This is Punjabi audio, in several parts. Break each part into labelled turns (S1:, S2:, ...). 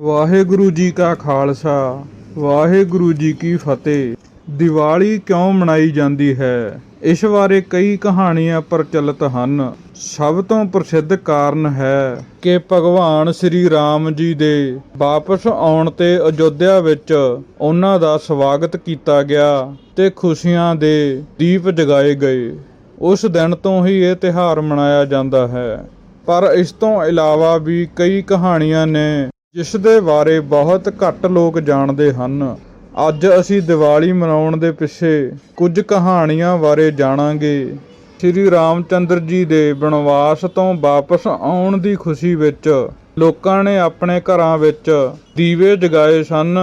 S1: ਵਾਹਿਗੁਰੂ ਜੀ ਕਾ ਖਾਲਸਾ, ਵਾਹਿਗੁਰੂ ਜੀ ਕੀ ਫਤਿਹ। ਦੀਵਾਲੀ ਕਿਉਂ ਮਨਾਈ ਜਾਂਦੀ ਹੈ? ਇਸ ਬਾਰੇ ਕਈ ਕਹਾਣੀਆਂ ਪ੍ਰਚਲਿਤ ਹਨ। ਸਭ ਤੋਂ ਪ੍ਰਸਿੱਧ ਕਾਰਨ ਹੈ ਕਿ ਭਗਵਾਨ ਸ੍ਰੀ ਰਾਮ ਜੀ ਦੇ ਵਾਪਸ ਆਉਣ ਤੇ ਅਯੋਧਿਆ ਵਿੱਚ ਉਹਨਾਂ ਦਾ ਸਵਾਗਤ ਕੀਤਾ ਗਿਆ ਤੇ ਖੁਸ਼ੀਆਂ ਦੇ ਦੀਪ ਜਗਾਏ ਗਏ। ਉਸ ਦਿਨ ਤੋਂ ਹੀ ਇਹ ਤਿਉਹਾਰ ਮਨਾਇਆ ਜਾਂਦਾ ਹੈ। ਪਰ ਇਸ ਤੋਂ ਇਲਾਵਾ ਵੀ ਕਈ ਕਹਾਣੀਆਂ ਨੇ ਜਿਸ ਦੇ ਬਾਰੇ ਬਹੁਤ ਘੱਟ ਲੋਕ ਜਾਣਦੇ ਹਨ। ਅੱਜ ਅਸੀਂ ਦੀਵਾਲੀ ਮਨਾਉਣ ਦੇ ਪਿੱਛੇ ਕੁਝ ਕਹਾਣੀਆਂ ਬਾਰੇ ਜਾਣਾਂਗੇ। ਸ੍ਰੀ ਰਾਮਚੰਦਰ ਜੀ ਦੇ ਬਨਵਾਸ ਤੋਂ ਵਾਪਸ ਆਉਣ ਦੀ ਖੁਸ਼ੀ ਵਿੱਚ ਲੋਕਾਂ ਨੇ ਆਪਣੇ ਘਰਾਂ ਵਿੱਚ ਦੀਵੇ ਜਗਾਏ ਸਨ।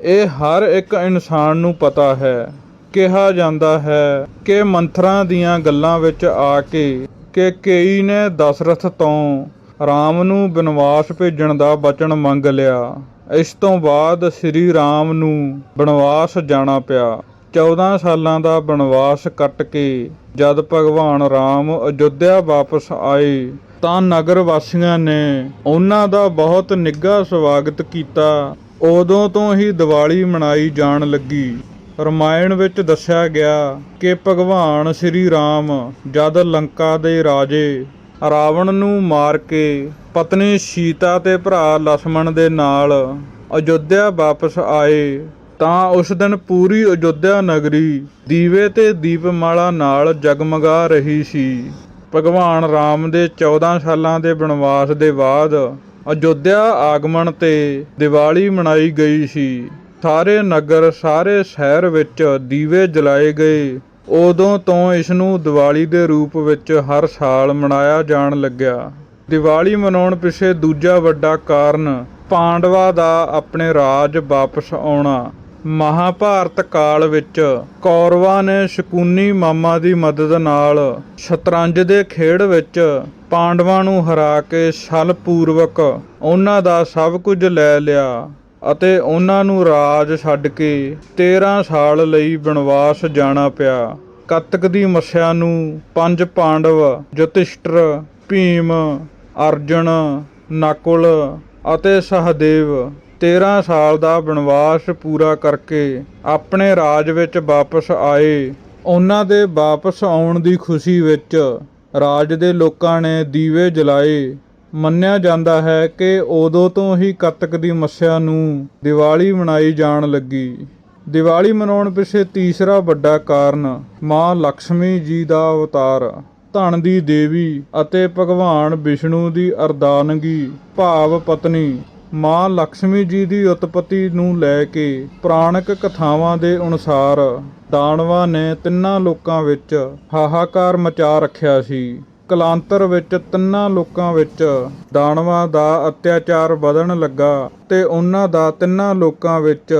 S1: ਇਹ ਹਰ ਇੱਕ ਇਨਸਾਨ ਨੂੰ ਪਤਾ ਹੈ। ਕਿਹਾ ਜਾਂਦਾ ਹੈ ਕਿ ਮੰਥਰਾਂ ਦੀਆਂ ਗੱਲਾਂ ਵਿੱਚ ਆ ਕੇ ਕਿ ਕਈ ਨੇ ਦਸ਼ਰਥ ਤੋਂ ਰਾਮ ਨੂੰ ਬਨਵਾਸ ਭੇਜਣ ਦਾ ਬਚਨ ਮੰਗ ਲਿਆ। ਇਸ ਤੋਂ ਬਾਅਦ ਸ੍ਰੀ ਰਾਮ ਨੂੰ ਬਨਵਾਸ ਜਾਣਾ ਪਿਆ। 14 ਸਾਲਾਂ ਦਾ ਬਨਵਾਸ ਕੱਟ ਕੇ ਜਦ ਭਗਵਾਨ ਰਾਮ ਅਯੁੱਧਿਆ ਵਾਪਸ ਆਏ ਤਾਂ ਨਗਰ ਵਾਸੀਆਂ ਨੇ ਉਹਨਾਂ ਦਾ ਬਹੁਤ ਨਿੱਘਾ ਸਵਾਗਤ ਕੀਤਾ। ਉਦੋਂ ਤੋਂ ਹੀ ਦੀਵਾਲੀ ਮਨਾਈ ਜਾਣ ਲੱਗੀ। ਰਮਾਇਣ ਵਿੱਚ ਦੱਸਿਆ ਗਿਆ ਕਿ ਭਗਵਾਨ ਸ੍ਰੀ ਰਾਮ ਜਦ ਲੰਕਾ ਦੇ ਰਾਜੇ ਰਾਵਣ ਨੂੰ ਮਾਰ ਕੇ ਪਤਨੀ ਸੀਤਾ ਤੇ ਭਰਾ ਲక్ష్మణ ਦੇ ਨਾਲ ਅਯੋਧਿਆ ਵਾਪਸ ਆਏ, ਤਾਂ ਉਸ ਦਿਨ ਪੂਰੀ ਅਯੋਧਿਆ ਨਗਰੀ ਦੀਵੇ ਤੇ ਦੀਪਮਾਲਾ ਨਾਲ ਜਗਮਗਾ ਰਹੀ ਸੀ। ਭਗਵਾਨ ਰਾਮ ਦੇ 14 ਸਾਲਾਂ ਦੇ ਬਨਵਾਸ ਦੇ ਬਾਅਦ ਅਯੋਧਿਆ ਆਗਮਨ ਤੇ ਦੀਵਾਲੀ ਮਨਾਈ ਗਈ ਸੀ। ਸਾਰੇ ਨਗਰ, ਸਾਰੇ ਸ਼ਹਿਰ ਵਿੱਚ ਦੀਵੇ ਜਲਾਏ ਗਏ। ਉਦੋਂ ਤੋਂ ਇਸ ਨੂੰ ਦੀਵਾਲੀ ਦੇ ਰੂਪ ਵਿੱਚ ਹਰ ਸਾਲ ਮਨਾਇਆ ਜਾਣ ਲੱਗਿਆ। ਦੀਵਾਲੀ ਮਨਾਉਣ ਪਿੱਛੇ ਦੂਜਾ ਵੱਡਾ ਕਾਰਨ ਪਾਂਡਵਾ ਦਾ ਆਪਣੇ ਰਾਜ ਵਾਪਸ ਆਉਣਾ। ਮਹਾਭਾਰਤ ਕਾਲ ਵਿੱਚ ਕੌਰਵਾਂ ਨੇ ਸ਼ਕੁਨੀ ਮਾਮਾ ਦੀ ਮਦਦ ਨਾਲ ਸ਼ਤਰੰਜ ਦੇ ਖੇਡ ਵਿੱਚ ਪਾਂਡਵਾਂ ਨੂੰ ਹਰਾ ਕੇ ਛਲ ਪੂਰਵਕ ਉਹਨਾਂ ਦਾ ਸਭ ਕੁਝ ਲੈ ਲਿਆ। ਅਤੇ ਉਹਨਾਂ ਨੂੰ ਰਾਜ ਛੱਡ ਕੇ 13 ਸਾਲ ਲਈ ਬਨਵਾਸ ਜਾਣਾ ਪਿਆ। ਕੱਤਕ ਦੀ ਮੱਸਿਆ ਨੂੰ ਪੰਜ ਪਾਂਡਵ ਯੁਧਿਸ਼ਟਰ ਭੀਮ, ਅਰਜਨ, ਨਕੁਲ ਅਤੇ ਸਹਦੇਵ 13 ਸਾਲ ਦਾ ਬਨਵਾਸ ਪੂਰਾ ਕਰਕੇ ਆਪਣੇ ਰਾਜ ਵਿੱਚ ਵਾਪਸ ਆਏ। ਉਹਨਾਂ ਦੇ ਵਾਪਸ ਆਉਣ ਦੀ ਖੁਸ਼ੀ ਵਿੱਚ ਰਾਜ ਦੇ ਲੋਕਾਂ ਨੇ ਦੀਵੇ ਜਲਾਏ। ਮੰਨਿਆ ਜਾਂਦਾ ਹੈ ਕਿ ਉਦੋਂ ਤੋਂ ਹੀ ਕੱਤਕ ਦੀ ਮੱਸਿਆ ਨੂੰ ਦੀਵਾਲੀ ਮਨਾਈ ਜਾਣ ਲੱਗੀ। ਦੀਵਾਲੀ ਮਨਾਉਣ ਪਿੱਛੇ ਤੀਸਰਾ ਵੱਡਾ ਕਾਰਨ ਮਾਂ ਲక్ష్ਮੀ ਜੀ ਦਾ ਅਵਤਾਰ, ਧਨ ਦੀ ਦੇਵੀ ਅਤੇ ਭਗਵਾਨ ਵਿਸ਼ਨੂੰ ਦੀ ਅਰਦਾਨਗੀ, ਭਾਵ ਪਤਨੀ। ਮਾਂ ਲక్ష్ਮੀ ਜੀ ਦੀ ਉਤਪਤੀ ਨੂੰ ਲੈ ਕੇ ਪੁਰਾਣਕ ਕਥਾਵਾਂ ਦੇ ਅਨੁਸਾਰ ਦਾਨਵਾ ਨੇ ਤਿੰਨਾਂ ਲੋਕਾਂ ਵਿੱਚ ਹਾਹਾਕਾਰ ਮਚਾ ਰੱਖਿਆ ਸੀ। ਕਲਾਂਤਰ ਵਿੱਚ ਤਿੰਨਾਂ ਲੋਕਾਂ ਵਿੱਚ ਦਾਨਵਾਂ ਦਾ ਅਤਿਆਚਾਰ ਵਧਣ ਲੱਗਾ ਤੇ ਉਹਨਾਂ ਦਾ ਤਿੰਨਾਂ ਲੋਕਾਂ ਵਿੱਚ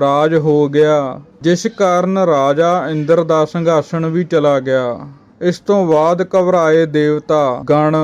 S1: ਰਾਜ ਹੋ ਗਿਆ, ਜਿਸ ਕਾਰਨ ਰਾਜਾ ਇੰਦਰ ਦਾ ਸੰਘਾਸਣ ਵੀ ਚਲਾ ਗਿਆ। ਇਸ ਤੋਂ ਬਾਅਦ ਘਬਰਾਏ ਦੇਵਤਾ ਗਣ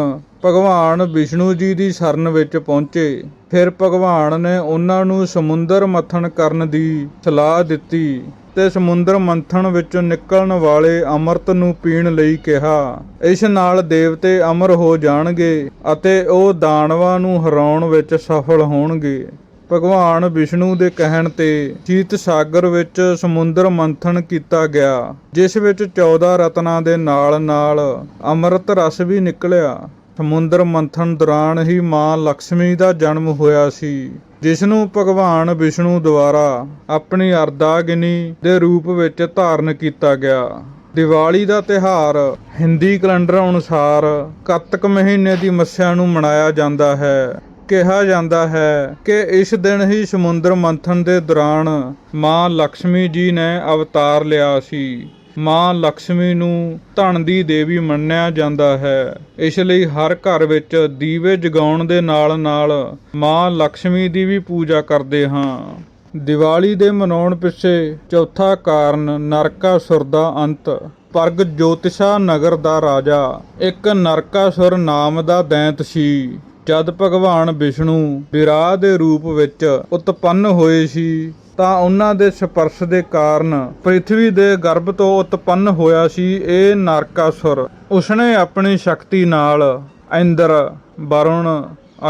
S1: ਭਗਵਾਨ ਵਿਸ਼ਨੂੰ ਜੀ ਦੀ ਸ਼ਰਨ ਵਿੱਚ ਪਹੁੰਚੇ। ਫਿਰ ਭਗਵਾਨ ਨੇ ਉਹਨਾਂ ਨੂੰ ਸਮੁੰਦਰ ਮੱਥਨ ਕਰਨ ਦੀ ਸਲਾਹ ਦਿੱਤੀ। ਤੇ ਸਮੁੰਦਰ ਮੰਥਨ ਵਿੱਚੋਂ ਨਿਕਲਣ ਵਾਲੇ ਅੰਮ੍ਰਿਤ ਨੂੰ ਪੀਣ ਲਈ ਕਿਹਾ। ਇਸ ਨਾਲ ਦੇਵਤੇ ਅਮਰ ਹੋ ਜਾਣਗੇ ਅਤੇ ਉਹ ਦਾਨਵਾਂ ਨੂੰ ਹਰਾਉਣ ਵਿੱਚ ਸਫਲ ਹੋਣਗੇ। ਭਗਵਾਨ ਵਿਸ਼ਨੂੰ ਦੇ ਕਹਿਣ ਤੇ ਚੀਤ ਸਾਗਰ ਵਿੱਚ ਸਮੁੰਦਰ ਮੰਥਨ ਕੀਤਾ ਗਿਆ, ਜਿਸ ਵਿੱਚ 14 ਰਤਨਾਂ ਦੇ ਨਾਲ ਨਾਲ ਅੰਮ੍ਰਿਤ ਰਸ ਵੀ ਨਿਕਲਿਆ। ਸਮੁੰਦਰ ਮੰਥਨ ਦੌਰਾਨ ਹੀ ਮਾਂ ਲక్ష్ਮੀ ਦਾ ਜਨਮ ਹੋਇਆ ਸੀ। ਜਿਸ ਨੂੰ ਭਗਵਾਨ ਵਿਸ਼ਨੂੰ ਦੁਆਰਾ ਆਪਣੀ ਅਰਦਾਗਿਨੀ ਦੇ ਰੂਪ ਵਿੱਚ ਧਾਰਨ ਕੀਤਾ ਗਿਆ। ਦੀਵਾਲੀ ਦਾ ਤਿਹਾਰ ਹਿੰਦੀ ਕੈਲੰਡਰ ਅਨੁਸਾਰ ਕੱਤਕ ਮਹੀਨੇ ਦੀ ਮੱਸਿਆ ਨੂੰ ਮਨਾਇਆ ਜਾਂਦਾ ਹੈ। ਕਿਹਾ ਜਾਂਦਾ ਹੈ ਕਿ ਇਸ ਦਿਨ ਹੀ ਸਮੁੰਦਰ ਮੰਥਨ ਦੇ ਦੌਰਾਨ ਮਾਂ ਲక్ష్ਮੀ ਜੀ ਨੇ ਅਵਤਾਰ ਲਿਆ ਸੀ। ਮਾਂ ਲక్ష్ਮੀ ਨੂੰ ਧਨ ਦੀ ਦੇਵੀ ਮੰਨਿਆ ਜਾਂਦਾ ਹੈ। ਇਸ ਲਈ ਹਰ ਘਰ ਵਿੱਚ ਦੀਵੇ ਜਗਾਉਣ ਦੇ ਨਾਲ-ਨਾਲ ਮਾਂ ਲక్ష్ਮੀ ਦੀ ਵੀ ਪੂਜਾ ਕਰਦੇ ਹਾਂ। ਦੀਵਾਲੀ ਦੇ ਮਨਾਉਣ ਪਿੱਛੇ ਚੌਥਾ ਕਾਰਨ ਨਰਕਾ ਸੁਰ ਦਾ ਅੰਤ। ਪਰਗ ਜੋਤਿਸ਼ਾ ਨਗਰ ਦਾ ਰਾਜਾ, ਇੱਕ ਨਰਕਾ ਸੁਰ ਨਾਮ ਦਾ ਦੈਂਤ ਸੀ। ਜਦ ਭਗਵਾਨ ਵਿਸ਼ਨੂੰ ਵਿਰਾਹ ਦੇ ਰੂਪ ਵਿੱਚ ਉਤਪੰਨ ਹੋਏ ਸੀ ਤਾਂ ਉਹਨਾਂ ਦੇ ਸਪਰਸ਼ ਦੇ ਕਾਰਨ ਪ੍ਰithvi ਦੇ ਗਰਭ ਤੋਂ ਉਤਪੰਨ ਹੋਇਆ ਸੀ ਇਹ ਨਰਕਾਸੁਰ। ਉਸਨੇ ਆਪਣੀ ਸ਼ਕਤੀ ਨਾਲ ਇੰਦਰ, ਵਰੁਣ,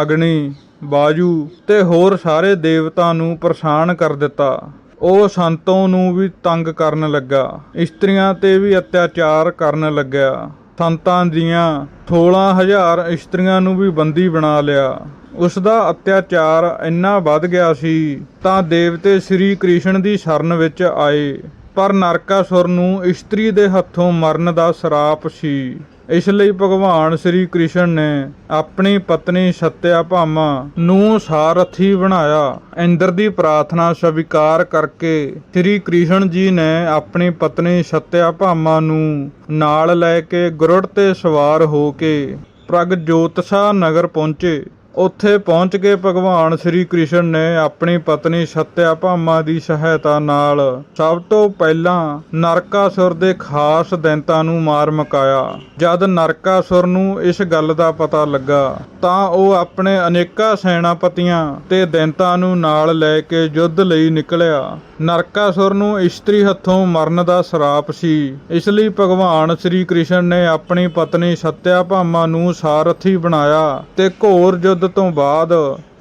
S1: ਅਗਨੀ, ਬਾਜੂ ਤੇ ਹੋਰ ਸਾਰੇ ਦੇਵਤਾ ਨੂੰ ਪਰੇਸ਼ਾਨ ਕਰ ਦਿੱਤਾ। ਉਹ ਸੰਤੋਂ ਨੂੰ ਵੀ ਤੰਗ ਕਰਨ ਲੱਗਾ, ਇਸਤਰੀਆਂ ਤੇ ਵੀ ਅਤਿਆਚਾਰ ਕਰਨ ਲੱਗਿਆ। ਸੰਤਾਂ ਦੀਆਂ 16000 ਇਸਤਰੀਆਂ ਨੂੰ ਵੀ ਬੰਦੀ ਬਣਾ ਲਿਆ। ਉਸ ਦਾ ਅਤਿਆਚਾਰ ਇੰਨਾ ਵੱਧ ਗਿਆ ਸੀ, ਤਾਂ ਦੇਵਤੇ ਸ੍ਰੀ ਕ੍ਰਿਸ਼ਨ ਦੀ ਸ਼ਰਨ ਵਿੱਚ ਆਏ। ਪਰ ਨਰਕਾਸੁਰ ਨੂੰ ਇਸਤਰੀ ਦੇ ਹੱਥੋਂ ਮਰਨ ਦਾ ਸਰਾਪ ਸੀ। ਇਸ ਲਈ ਭਗਵਾਨ ਸ੍ਰੀ ਕ੍ਰਿਸ਼ਨ ਨੇ ਆਪਣੀ ਪਤਨੀ ਸਤਿਆ ਭਾਮਾ ਨੂੰ ਸਾਰਥੀ ਬਣਾਇਆ। ਇੰਦਰ ਦੀ ਪ੍ਰਾਰਥਨਾ ਸਵੀਕਾਰ ਕਰਕੇ ਸ੍ਰੀ ਕ੍ਰਿਸ਼ਨ ਜੀ ਨੇ ਆਪਣੀ ਪਤਨੀ ਸਤਿਆ ਭਾਮਾ ਨੂੰ ਨਾਲ ਲੈ ਕੇ ਗੁਰੜ ਤੇ ਸਵਾਰ ਹੋ ਕੇ ਪ੍ਰਗਜੋਤਸਾ ਨਗਰ ਪਹੁੰਚੇ। ਉੱਥੇ ਪਹੁੰਚ ਕੇ ਭਗਵਾਨ ਸ੍ਰੀ ਕ੍ਰਿਸ਼ਨ ਨੇ ਆਪਣੀ ਪਤਨੀ ਸਤਿਆ ਭਾਮਾ ਦੀ ਸਹਾਇਤਾ ਨਾਲ ਸਭ ਤੋਂ ਪਹਿਲਾਂ ਨਰਕਾਸੁਰ ਦੇ ਖਾਸ ਦੈਂਤਾਂ ਨੂੰ ਮਾਰ ਮੁਕਾਇਆ। ਜਦ ਨਰਕਾਸੁਰ ਨੂੰ ਇਸ ਗੱਲ ਦਾ ਪਤਾ ਲੱਗਾ, ਤਾਂ ਉਹ ਆਪਣੇ ਅਨੇਕਾਂ ਸੈਨਾਪਤੀਆਂ ਤੇ ਦੈਂਤਾਂ ਨੂੰ ਨਾਲ ਲੈ ਕੇ ਯੁੱਧ ਲਈ ਨਿਕਲਿਆ। ਨਰਕਾਸੁਰ ਨੂੰ ਇਸਤਰੀ ਹੱਥੋਂ ਮਰਨ ਦਾ ਸਰਾਪ ਸੀ। ਇਸ ਲਈ ਭਗਵਾਨ ਸ੍ਰੀ ਕ੍ਰਿਸ਼ਨ ਨੇ ਆਪਣੀ ਪਤਨੀ ਸਤਿਆ ਭਾਮਾ ਨੂੰ ਸਾਰਥੀ ਬਣਾਇਆ ਤੇ ਘੋਰ ਯੁੱਧ ਯੁੱਧ ਤੋਂ ਬਾਅਦ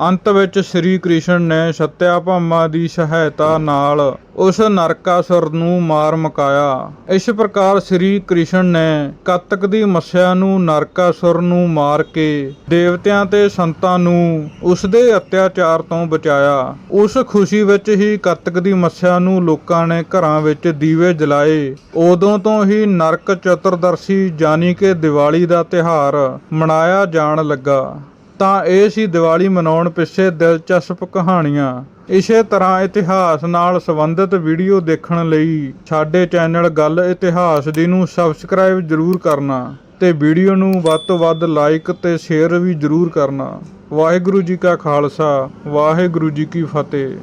S1: ਅੰਤ ਵਿੱਚ ਸ੍ਰੀ ਕ੍ਰਿਸ਼ਨ ਨੇ ਸਤਿਆਭਾਮਾ ਦੀ ਸਹਾਇਤਾ ਨਾਲ ਉਸ ਨਰਕਾਸੁਰ ਨੂੰ ਮਾਰ ਮੁਕਾਇਆ। ਇਸ ਪ੍ਰਕਾਰ ਸ੍ਰੀ ਕ੍ਰਿਸ਼ਨ ਨੇ ਕੱਤਕ ਦੀ ਮੱਸਿਆ ਨੂੰ ਨਰਕਾਸੁਰ ਨੂੰ ਮਾਰ ਕੇ ਦੇਵਤਿਆਂ ਤੇ ਸੰਤਾਂ ਨੂੰ ਉਸ ਦੇ ਅਤਿਆਚਾਰ ਤੋਂ ਬਚਾਇਆ। ਉਸ ਖੁਸ਼ੀ ਵਿੱਚ ਹੀ ਕੱਤਕ ਦੀ ਮੱਸਿਆ ਨੂੰ ਲੋਕਾਂ ਨੇ ਘਰਾਂ ਵਿੱਚ ਦੀਵੇ ਜਲਾਏ। ਉਦੋਂ ਤੋਂ ਹੀ ਨਰਕ ਚਤੁਰਦਰਸ਼ੀ ਜਾਨੀ ਕਿ ਦੀਵਾਲੀ ਦਾ ਤਿਹਾਰ ਮਨਾਇਆ ਜਾਣ ਲੱਗਾ। ਤਾਂ ਇਹ ਸੀ ਦੀਵਾਲੀ ਮਨਾਉਣ ਪਿੱਛੇ ਦਿਲਚਸਪ ਕਹਾਣੀਆਂ। ਇਸੇ ਤਰ੍ਹਾਂ ਇਤਿਹਾਸ ਨਾਲ ਸੰਬੰਧਿਤ ਵੀਡੀਓ ਦੇਖਣ ਲਈ ਸਾਡੇ ਚੈਨਲ ਗੱਲ ਇਤਿਹਾਸ ਦੀ ਨੂੰ ਸਬਸਕ੍ਰਾਈਬ ਜ਼ਰੂਰ ਕਰਨਾ ਤੇ ਵੀਡੀਓ ਨੂੰ ਵੱਧ ਤੋਂ ਵੱਧ ਲਾਈਕ ਤੇ ਸ਼ੇਅਰ ਵੀ ਜ਼ਰੂਰ ਕਰਨਾ। ਵਾਹਿਗੁਰੂ ਜੀ ਕਾ ਖਾਲਸਾ, ਵਾਹਿਗੁਰੂ ਜੀ ਕੀ ਫਤਿਹ।